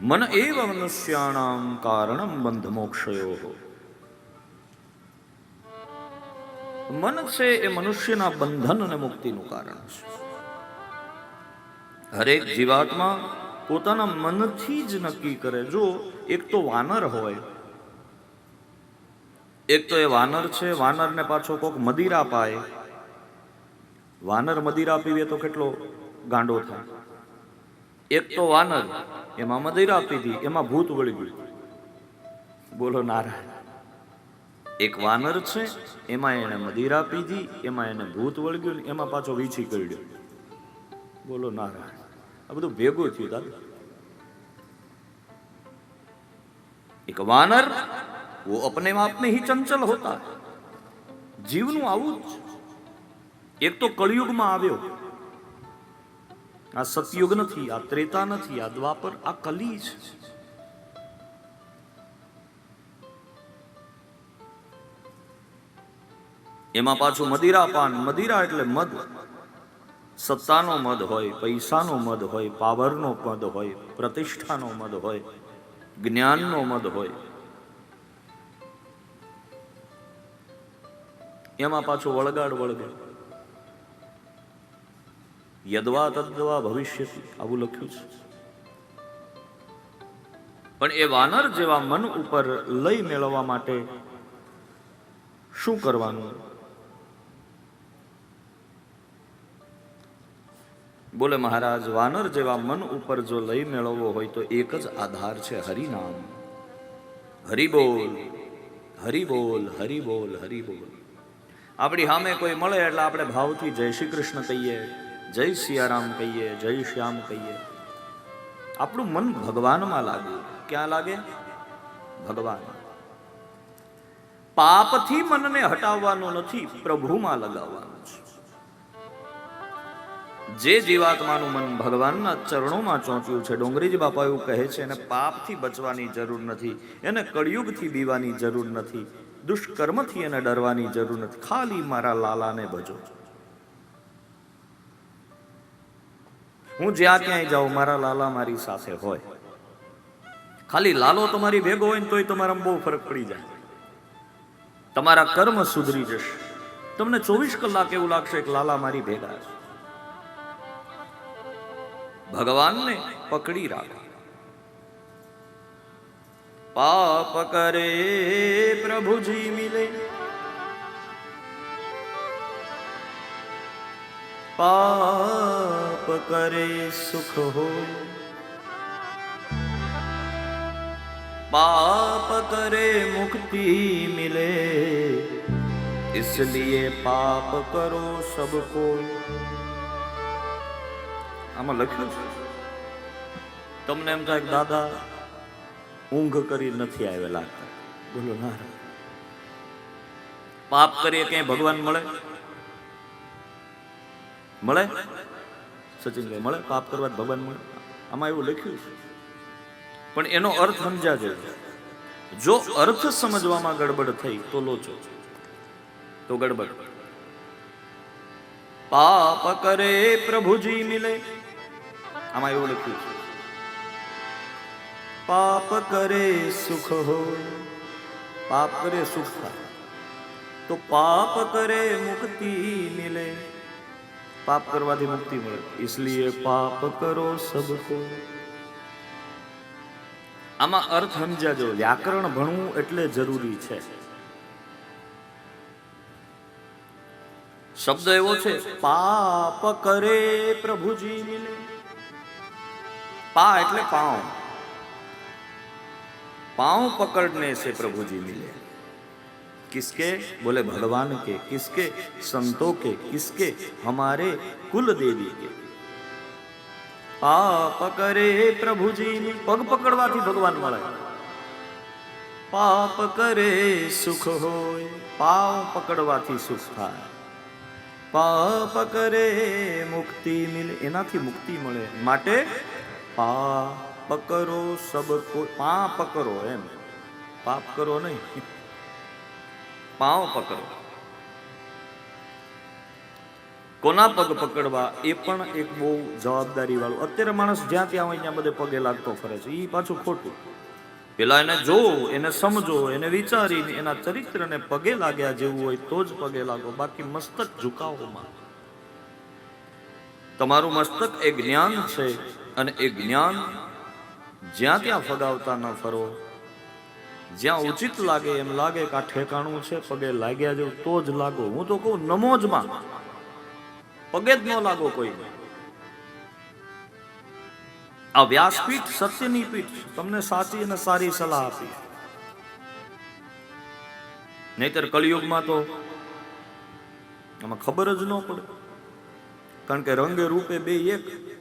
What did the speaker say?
મન એવ મનુષ્યાણામ કારણમ બંધ મોક્ષયો મન છે એ મનુષ્યના બંધન અને મુક્તિનું કારણ છે હરેક જીવાત્મા પોતાના મનથી જ નક્કી કરે જો એક તો વાનર હોય એક તો એ વાનર છે વાનરને પાછો કોક મદિરા પાય વાનર મદિરા પીવે તો કેટલો ગાંડો થાય? એક તો વાનર. એમાં મદિરા પીધી એમાં ભૂત વળી ગયું. બોલો નારાયણ. એક વાનર છે, એમાં એને મદિરા પીધી એમાં એને ભૂત વળગ્યું એમાં પાછો વીછી કરડ્યો બોલો નારાયણ. આ બધું ભેગું થયું દાદા એક વાનર, વો અપને આપ મેં હી ચંચલ હોતા. જીવનું આવું જ. એક તો કળિયુગમાં આવ્યો. આ સતયુગ નથી, આ ત્રેતા નથી, આ દ્વાપર, આ કલી છે. એમાં પાછું મદિરા પાન, મદિરા એટલે મદ. સત્તાનો મદ હોય, પૈસાનો મદ હોય, પાવરનો મદ હોય, પ્રતિષ્ઠાનો મદ હોય, જ્ઞાનનો મદ હોય. એમાં પાછું વળગાડ વળગે. યદવા તદ્દવા ભવિષ્યથી આવું લખ્યું છે. પણ એ વાનર જેવા મન ઉપર લઈ મેળવવા માટે શું કરવાનું? બોલે મહારાજ, વાનર જેવા મન ઉપર જો લઈ મેળવવો હોય તો એક જ આધાર છે હરિનામ. હરિબોલ હરિબોલ હરિ બોલ હરિ બોલ, હરિ આપણી સામે કોઈ મળે એટલે આપણે ભાવથી જય શ્રી કૃષ્ણ કહીએ. જય સિયારામ કહીએ, જય શ્યામ કહીએ. આપણું મન ભગવાનમાં લાગે. ક્યાં લાગે? ભગવાન. પાપથી મનને હટાવવાનું નથી, પ્રભુમાં લગાવવાનું છે. જે જીવાત્માનું મન ભગવાનના ચરણોમાં ચોંચ્યું છે ડોંગરીજી બાપા એવું કહે છે, એને પાપથી બચવાની જરૂર નથી, એને કળિયુગથી બીવાની જરૂર નથી, દુષ્કર્મથી એને ડરવાની જરૂર નથી. ખાલી મારા લાલાને ભજો. હું જ્યાં ક્યાંય જાઉં, મારા લાલા મારી સાથે હોય. ખાલી લાલો તમારી ભેગો હોય ને તોય તમારામાં બહુ ફરક પડી જાય. તમારા કર્મ સુધરી જશે. તમને ચોવીસ કલાક એવું લાગશે કે લાલા મારી ભેગા છે. ભગવાનને પકડી રાખો. પાપ કરે, પ્રભુજી મિલે. પાપ કરે સુખ હો पाप करे मुक्ति मिले इसलिए पाप करो सबको આમાં લખ્યું છે તમને એમ થાય કે દાદા ઊંઘ કરી નથી આવેલા બોલો ના પાપ કરીએ ક્યાંય ભગવાન મળે મળે સચિનભાઈ મળે? પાપ કરવા ભગવાન મળે. આમાં એવું લખ્યું છે. પણ એનો અર્થ સમજાજો. જો અર્થ સમજવામાં ગડબડ થઈ તો લોચો. તો ગડબડ. પાપ કરે પ્રભુજી મિલે. આમાં એવું લખ્યું છે. પાપ કરે સુખ હો પાપ કરે સુખ થાય. તો પાપ કરે મુક્તિ મિલે. પાપ કરવાથી મુક્તિ મળે. इसलिए પાપ કરો સબકો આમાં અર્થ સમજાજો. વ્યાકરણ ભણવું એટલે જરૂરી છે. શબ્દ એવો છે પાપ કરે પ્રભુજી મિલે પા એટલે પાઉ. પાઉ પકડને છે પ્રભુજી મિલે. किसके बोले भगवान के किसके संतों के किसके हमारे कुल देवी के પાપ કરે પ્રભુજી પગ પકડવાથી ભગવાન મળે પાપ કરે સુખ હોય પાવ પકડવાથી સુખ થાય પાપ કરે મુક્તિ મિલે એનાથી મુક્તિ મળે માટે પાપ કરો સબ કો પાપ કરો એમ પાપ કરો નહીં પાવ પકડો. કોના પગ પકડવા એ પણ એક બહુ જવાબદારી વાળું અત્યારે માણસ જ્યાં ત્યાં હોય ત્યાં બધે પગે લાગતો ફરે છે. એ પાછું ખોટું. પેલા એને જોવો, એને સમજો, એને વિચારીને એના ચરિત્રને પગે લાગ્યા જેવું હોય તો જ પગે લાગો. બાકી મસ્તક ઝુકાવોમાં. તમારું મસ્તક એ જ્ઞાન છે અને એ જ્ઞાન જ્યાં ત્યાં ફગાવતા ન ફરો. જ્યાં ઉચિત લાગે એમ લાગે કે આ ઠેકાણું છે, પગે લાગ્યા જો તો જ લાગો. હું તો કહું નમોજમાં. પગે જ ન લાગો કોઈ. આ વ્યાસપીઠ સત્યની પીઠ. તમને સાચી અને સારી સલાહ આપી. નહીતર કળિયુગમાં તો આમાં ખબર જ ન પડે. કારણ કે રંગે રૂપે બે એક.